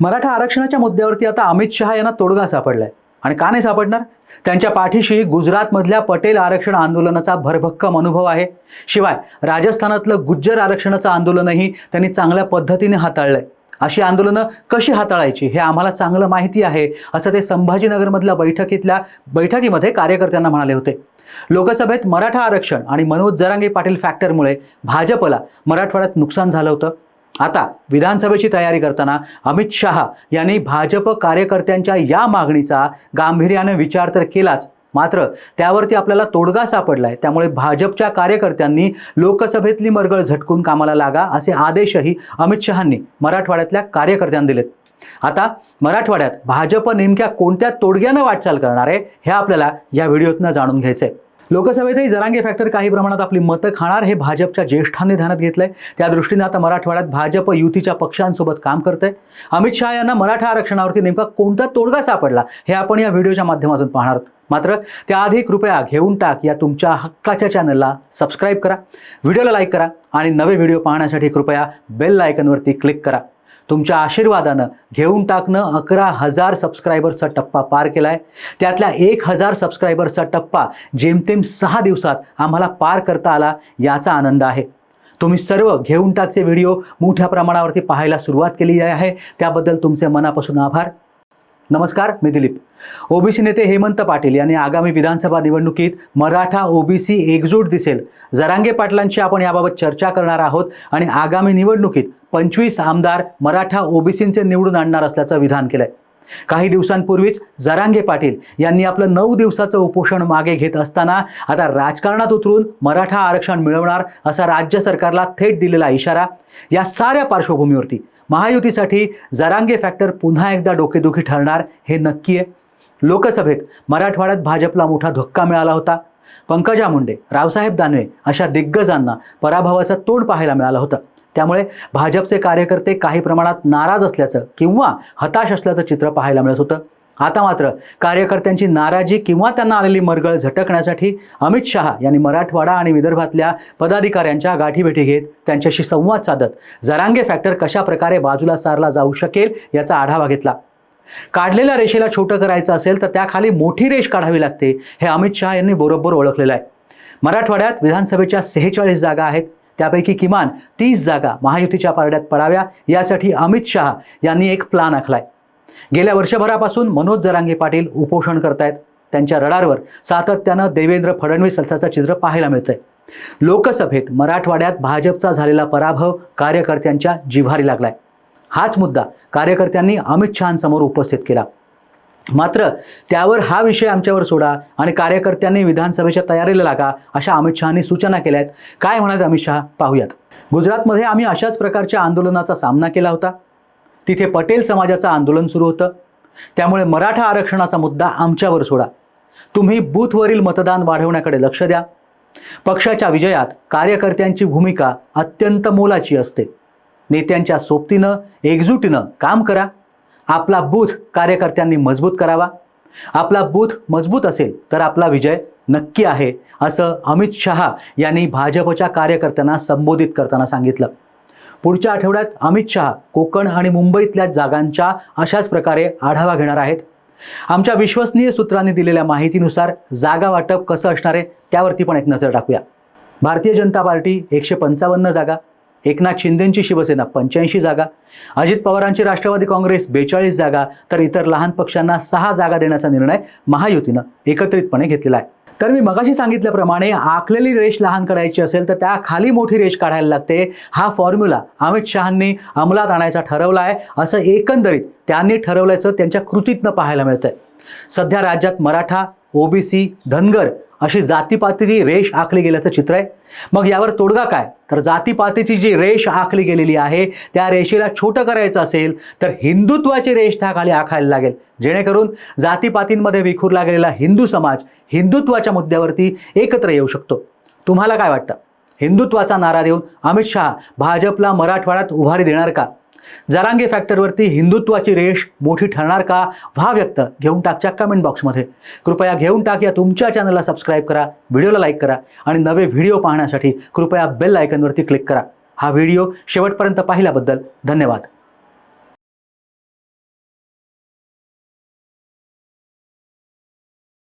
मराठा आरक्षणाच्या मुद्द्यावरती आता अमित शहा यांना तोडगा सापडलाय. आणि का नाही सापडणार? त्यांच्या पाठीशी गुजरातमधल्या पटेल आरक्षण आंदोलनाचा भरभक्कम अनुभव आहे. शिवाय राजस्थानातलं गुज्जर आरक्षणाचं आंदोलनही त्यांनी चांगल्या पद्धतीने हाताळलंय. अशी आंदोलनं कशी हाताळायची हे आम्हाला चांगलं माहिती आहे असं ते संभाजीनगरमधल्या बैठकीतल्या बैठकीमध्ये कार्यकर्त्यांना म्हणाले होते. लोकसभेत मराठा आरक्षण आणि मनोज जरांगे पाटील फॅक्टरमुळे भाजपला मराठवाड्यात नुकसान झालं होतं. आता विधानसभेची तयारी करताना अमित शहा यांनी भाजप कार्यकर्त्यांच्या या मागणीचा गांभीर्यानं विचार तर केलाच. मात्र त्यावरती आपल्याला तोडगा सापडलाय. त्यामुळे भाजपच्या कार्यकर्त्यांनी लोकसभेतली मरगळ झटकून कामाला लागा असे आदेशही अमित शहांनी मराठवाड्यातल्या कार्यकर्त्यांना दिलेत. आता मराठवाड्यात भाजप नेमक्या कोणत्या तोडग्यानं वाटचाल करणार आहे हे आपल्याला या व्हिडिओतनं जाणून घ्यायचं आहे लोकसभेतही जरांगे फॅक्टर काही प्रमाणात आपली मतं खाणार हे भाजपच्या ज्येष्ठांनी ध्यानात घेतलंय. त्या दृष्टीने आता मराठवाड्यात भाजप युतीच्या पक्षांसोबत काम करतंय. अमित शहा यांना मराठा आरक्षणावरती नेमका कोणता तोडगा सापडला हे आपण या व्हिडिओच्या माध्यमातून पाहणार आहोत. मात्र त्याआधी कृपया घेऊन टाक या तुमच्या हक्काच्या चॅनलला सबस्क्राईब करा व्हिडिओला लाईक करा आणि नवे व्हिडिओ पाहण्यासाठी कृपया बेल लायकनवरती क्लिक करा. तुमच्या आशीर्वादानं घेऊन टाकणं अकरा हजार सबस्क्रायबरचा टप्पा पार केला आहे त्यातल्या एक हजार सबस्क्रायबरचा टप्पा जेमतेम सहा दिवसात आम्हाला पार करता आला याचा आनंद आहे. तुम्ही सर्व घेऊन टाकचे व्हिडिओ मोठ्या प्रमाणावरती पाहायला सुरुवात केली आहे. त्याबद्दल तुमचे मनापासून आभार. नमस्कार मी दिलीप. ओबीसी नेते हेमंत पाटील यांनी आगामी विधानसभा निवडणुकीत मराठा ओबीसी एकजूट दिसेल. जरांगे पाटलांची आपण याबाबत चर्चा करणार आहोत आणि आगामी निवडणुकीत पंचवीस आमदार मराठा ओबीसींचे निवडून आणणार असल्याचं विधान केलंय. काही दिवसांपूर्वीच जरांगे पाटील यांनी आपलं नऊ दिवसाचं उपोषण मागे घेत असताना आता राजकारणात उतरून मराठा आरक्षण मिळवणार असा राज्य सरकारला थेट दिलेला इशारा या साऱ्या पार्श्वभूमीवरती महायुतीसाठी जरांगे फॅक्टर पुन्हा एकदा डोकेदुखी ठरणार हे नक्की आहे. लोकसभेत मराठवाड्यात भाजपला मोठा धक्का मिळाला होता. पंकजा मुंडे रावसाहेब दानवे अशा दिग्गजांना पराभवाचं तोंड पाहायला मिळालं होतं. त्यामुळे भाजपचे कार्यकर्ते काही प्रमाणात नाराज असल्याचं किंवा हताश असल्याचं चित्र पाहायला मिळत होतं. आता मात्र कार्यकर्त्यांची नाराजी किंवा त्यांना आलेली मरगळ झटकण्यासाठी अमित शहा यांनी मराठवाडा आणि विदर्भातल्या पदाधिकाऱ्यांच्या गाठीभेटी घेत त्यांच्याशी संवाद साधत जरांगे फॅक्टर कशा प्रकारे बाजूला सारला जाऊ शकेल याचा आढावा घेतला. काढलेल्या रेषेला छोटं करायचं असेल तर त्याखाली मोठी रेष काढावी लागते हे अमित शहा यांनी बरोबर ओळखलेलं आहे. मराठवाड्यात विधानसभेच्या सेहेचाळीस जागा आहेत त्यापैकी किमान तीस जागा महायुतीच्या पारड्यात पडाव्या यासाठी अमित शहा यांनी एक प्लान आखलाय. गेल्या वर्षभरापासून मनोज जरांगे पाटील उपोषण करतायत. त्यांच्या रडारवर सातत्यानं देवेंद्र फडणवीस असल्याचं चित्र पाहायला मिळतंय. लोकसभेत मराठवाड्यात भाजपचा झालेला पराभव कार्यकर्त्यांच्या जिव्हारी लागलाय. हाच मुद्दा कार्यकर्त्यांनी अमित शहांसमोर उपस्थित केला. मात्र त्यावर हा विषय आमच्यावर सोडा आणि कार्यकर्त्यांनी विधानसभेच्या तयारीला लागा अशा अमित शहानी सूचना केल्या आहेत काय म्हणत अमित शहा? पाहूयात. गुजरातमध्ये आम्ही अशाच प्रकारच्या आंदोलनाचा सामना केला होता. तिथे पटेल समाजाचं आंदोलन सुरू होतं. त्यामुळे मराठा आरक्षणाचा मुद्दा आमच्यावर सोडा. तुम्ही बूथवरील मतदान वाढवण्याकडे लक्ष द्या. पक्षाच्या विजयात कार्यकर्त्यांची भूमिका अत्यंत मोलाची असते. नेत्यांच्या सोबतीनं एकजुटीनं काम करा. आपला बूथ कार्यकर्त्यांनी मजबूत करावा. आपला बूथ मजबूत असेल तर आपला विजय नक्की आहे असं अमित शहा यांनी भाजपच्या कार्यकर्त्यांना संबोधित करताना सांगितलं. पुढच्या आठवड्यात अमित शहा कोकण आणि मुंबईतल्या जागांच्या अशाच प्रकारे आढावा घेणार आहेत. आमच्या विश्वसनीय सूत्रांनी दिलेल्या माहितीनुसार जागा वाटप कसं असणार आहे त्यावरती पण एक नजर टाकूया. भारतीय जनता पार्टी एकशे पंचावन्न जागा एकनाथ शिंदेंची शिवसेना पंच्याऐंशी जागा. अजित पवारांची राष्ट्रवादी काँग्रेस बेचाळीस जागा. तर इतर लहान पक्षांना सहा जागा देण्याचा निर्णय महायुतीनं एकत्रितपणे घेतलेला आहे. तर मी मगाशी सांगितल्याप्रमाणे आखलेली रेष लहान करायची असेल तर त्या खाली मोठी रेष काढायला लागते. हा फॉर्म्युला अमित शहांनी अंमलात आणायचा ठरवला आहे असं एकंदरीत त्यांनी ठरवल्याचं त्यांच्या कृतीतनं पाहायला मिळतंय. सध्या राज्यात मराठा ओबीसी धनगर अशी जातीपातीची रेष आखली गेल्याचं चित्र आहे. मग यावर तोडगा काय? तर जातीपातीची जी रेष आखली गेलेली आहे त्या रेषेला छोटं करायचं असेल तर हिंदुत्वाची रेष त्याखाली आखायला लागेल. जेणेकरून जातीपातींमध्ये विखुरला गेलेला हिंदू समाज हिंदुत्वाच्या मुद्द्यावरती एकत्र येऊ शकतो. तुम्हाला काय वाटतं? हिंदुत्वाचा नारा देऊन अमित शहा भाजपला मराठवाड्यात उभारी देणार का? जरांगे फॅक्टरवरती हिंदुत्वाची रेष मोठी ठरणार का? व्हा व्यक्त घेऊन टाकच्या कमेंट बॉक्समध्ये कृपया घेऊन टाक या तुमच्या चॅनलला सबस्क्राईब करा व्हिडिओला लाईक करा आणि नवे व्हिडिओ पाहण्यासाठी कृपया बेल आयकनवरती क्लिक करा. हा व्हिडिओ शेवटपर्यंत पाहिल्याबद्दल धन्यवाद.